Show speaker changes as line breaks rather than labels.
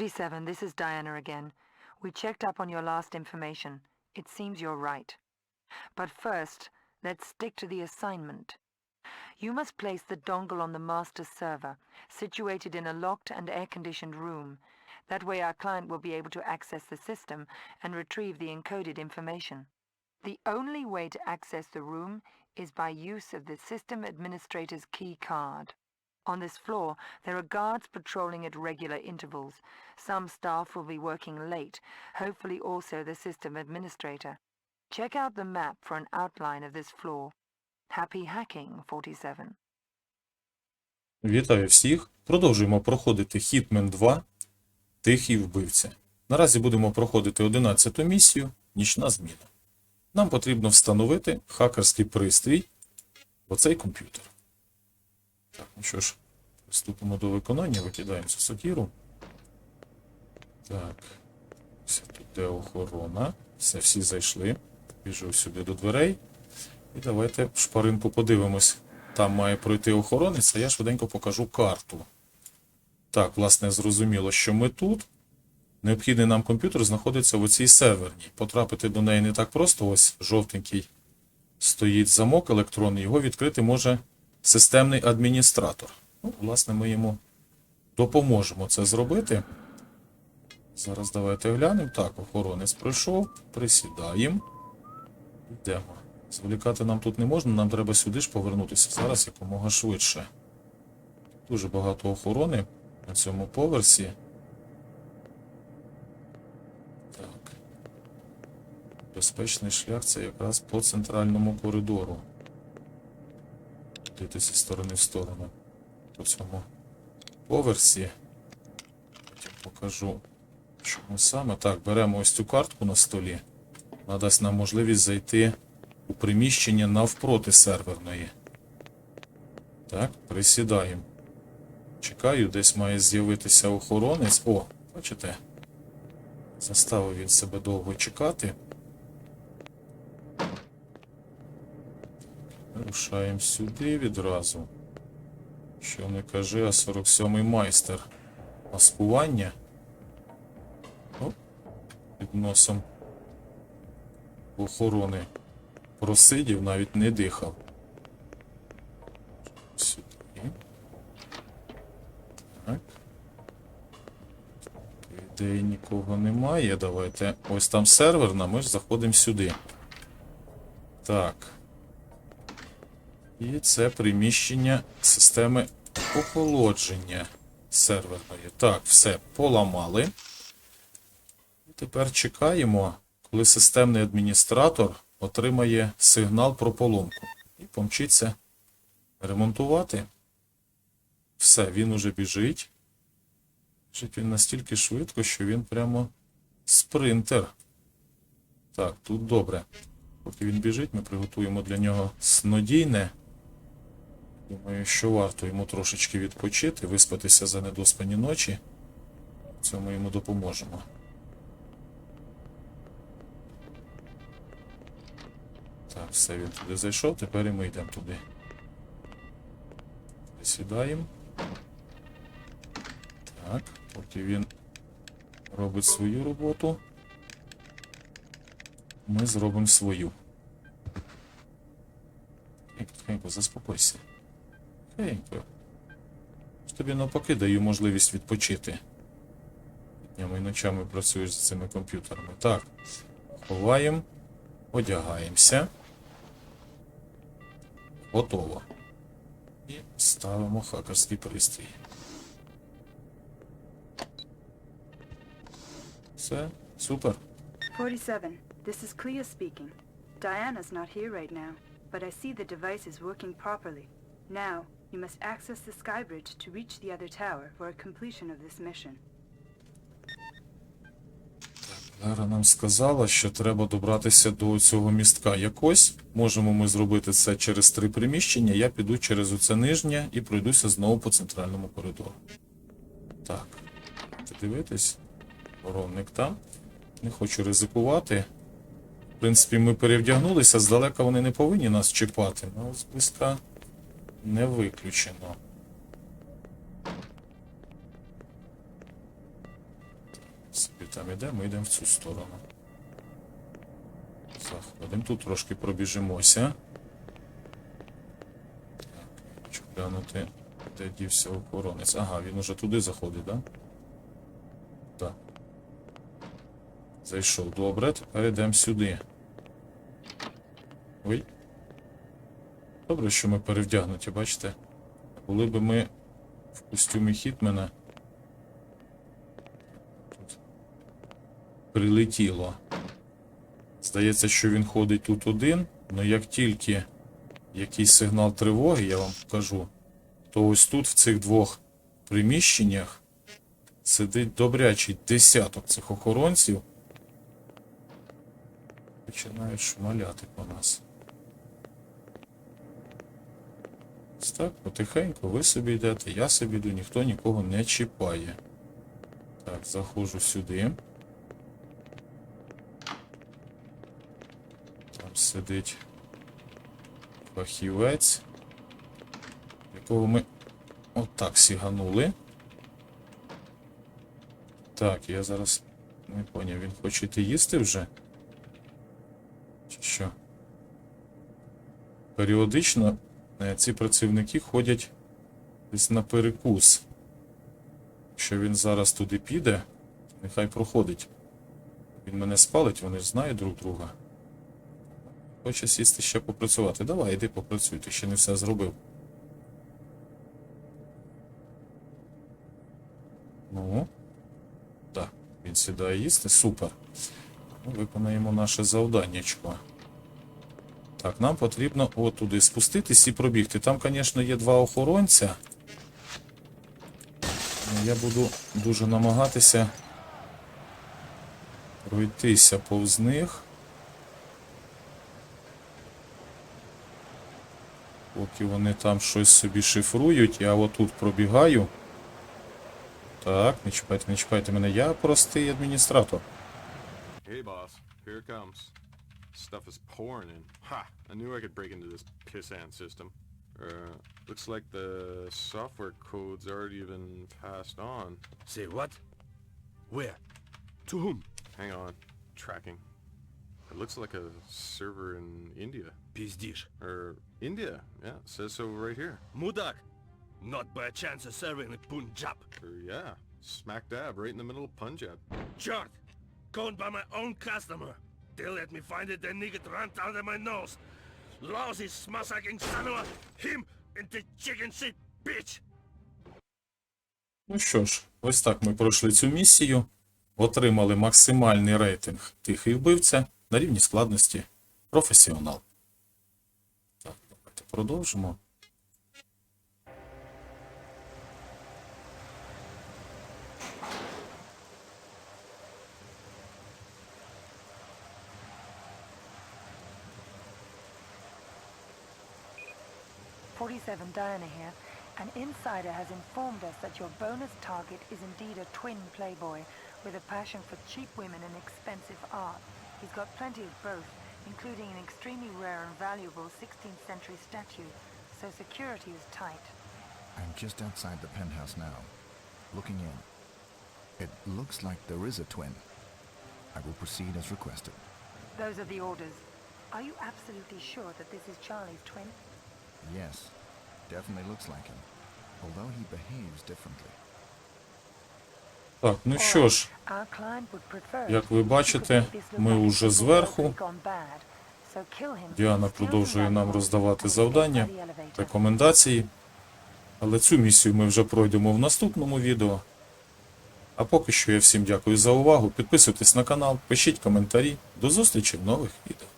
47, this is Diana again. We checked up on your last information. It seems you're right. But first, let's stick to the assignment. You must place the dongle on the master server, situated in a locked and air-conditioned room. That way our client will be able to access the system and retrieve the encoded information. The only way to access the room is by use of the system administrator's key card. On this floor, there are guards patrolling at regular intervals. Some staff will be working late, hopefully also the system administrator. Check out the map for an outline of this floor. Happy hacking, 47.
Вітаю всіх! Продовжуємо проходити Hitman 2 Тихий вбивця. Наразі будемо проходити 11-ту місію Нічна зміна. Нам потрібно встановити хакерський пристрій оцей комп'ютер. Так, ну що ж, приступимо до виконання, викидаємо цю сокіру. Так. Все тут де охорона. Все, всі зайшли. Біжу сюди до дверей. І давайте в шпаринку подивимось. Там має пройти охоронець, а я швиденько покажу карту. Так, власне, зрозуміло, що ми тут. Необхідний нам комп'ютер знаходиться в оцій серверній. Потрапити до неї не так просто. Ось жовтенький стоїть замок електронний. Його відкрити може системний адміністратор. Ну, власне, ми йому допоможемо це зробити. Зараз давайте глянемо. Так, охоронець пройшов. Присідаємо. Йдемо. Зволікати нам тут не можна, нам треба сюди ж повернутися зараз якомога швидше. Дуже багато охорони на цьому поверсі. Так. Безпечний шлях це якраз по центральному коридору. Дивитися зі сторони в сторону. По цьому поверсі. Потім покажу, чому саме. Так, беремо ось цю картку на столі. Вона дасть нам можливість зайти у приміщення навпроти серверної. Так, присідаємо. Чекаю, десь має з'явитися охоронець. О, бачите? Заставив він себе довго чекати. Рушаємо сюди відразу. Що не кажи, а 47-й майстер маскування. Оп, під носом охорони просидів, навіть не дихав. Сюди. Так. Ідеї нікого немає. Давайте. Ось там серверна, ми ж заходимо сюди. Так. І це приміщення системи охолодження серверної. Так, все, поламали. І тепер чекаємо, коли системний адміністратор отримає сигнал про поломку. І помчиться ремонтувати. Все, він уже біжить. Біжить він настільки швидко, що він прямо спринтер. Так, тут добре. Поки він біжить, ми приготуємо для нього снодійне. Думаю, що варто йому трошечки відпочити, виспатися за недоспані ночі. В цьому йому допоможемо. Так, все, він туди зайшов, тепер і ми йдемо туди. Присідаємо. Так, поки він робить свою роботу, ми зробимо свою. Тихенько, заспокойся. Тихенько. Тобі навпаки даю можливість відпочити. Днями і ночами працюєш з цими комп'ютерами. Так, ховаємо, одягаємося. Готово. І ставимо хакерський пристрій. Все, супер.
47, this is Clea speaking. Diana's not here right now, but I see the device is working properly. Now, you must access the skybridge to reach the other tower for a completion of this mission.
Лера нам сказала, що треба добратися до цього містка якось. Можемо ми зробити це через три приміщення. Я піду через оце нижнє і пройдуся знову по центральному коридору. Так. Дивитись. Воронник там. Не хочу ризикувати. В принципі, ми перевдягнулися, здалека вони не повинні нас чіпати, але зблизька не виключено. Собі там іде, ми йдемо в цю сторону. Заходимо. Тут трошки пробіжимося. Так, хочу глянути, де дівся охоронець. Ага, він уже туди заходить, так? Да? Так. Зайшов. Добре, тепер йдемо сюди. Ой. Добре, що ми перевдягнуті, бачите? Були би ми в костюмі Хітмена. Тут прилетіло. Здається, що він ходить тут один, але як тільки якийсь сигнал тривоги, я вам покажу, то ось тут, в цих двох приміщеннях, сидить добрячий десяток цих охоронців. Починають шмаляти по нас. Ось так, потихеньку, ви собі йдете, я собі йду, ніхто нікого не чіпає. Так, заходжу сюди. Там сидить фахівець, якого ми отак сіганули. Так, я зараз не поняв, він хоче йти їсти вже? Чи що? Періодично ці працівники ходять десь на перекус. Якщо він зараз туди піде, нехай проходить. Він мене спалить, вони ж знають друг друга. Хоче сісти ще попрацювати. Давай, іди попрацюй, ти ще не все зробив. Ну. Так, він сідає їсти. Супер. Виконаємо наше завданнячко. Так, нам потрібно от туди спуститись і пробігти. Там, звісно, є два охоронця. Я буду дуже намагатися пройтися повз них. Поки вони там щось собі шифрують, я отут пробігаю. Так, не чіпайте, не чіпайте мене. Я простий адміністратор.
Hey, boss. Here comes. Stuff is pouring in. Ha! I knew I could break into this pissant system. Uh, looks like the software code's already been passed on.
Say what? Where? To whom?
Hang on. Tracking. It looks like a server in India.
Пиздишь.
Or India. Yeah, it says so right here.
Мудак. Not by chance a server in Punjab.
Or yeah, smack dab right in the middle of Punjab.
Chart. Conned by my own customer. They let me find it, then nigga ran under my nose. Lousy smussacking son of a... Him and the chicken shit bitch.
Ну що ж, ось так ми пройшли цю місію. Отримали максимальний рейтинг тихий вбивця на рівні складності професіонал. Так, давайте продовжимо.
Forty-seven Diana here. An insider has informed us that your bonus target is indeed a twin playboy with a passion for cheap women and expensive art. He's got plenty of both, including an extremely rare and valuable 16th century statue, so security is tight.
I'm just outside the penthouse now, looking in. It looks like there is a twin. I will proceed as requested.
Those are the orders. Are you absolutely sure that this is Charlie's twin?
Yes, definitely looks like him, although he behaves differently.
Так, ну що ж, Як ви бачите, ми уже зверху. Діана продовжує нам роздавати завдання, рекомендації. Але цю місію ми вже пройдемо в наступному відео. А поки що я всім дякую за увагу. Підписуйтесь на канал, пишіть коментарі. До зустрічі в нових відео.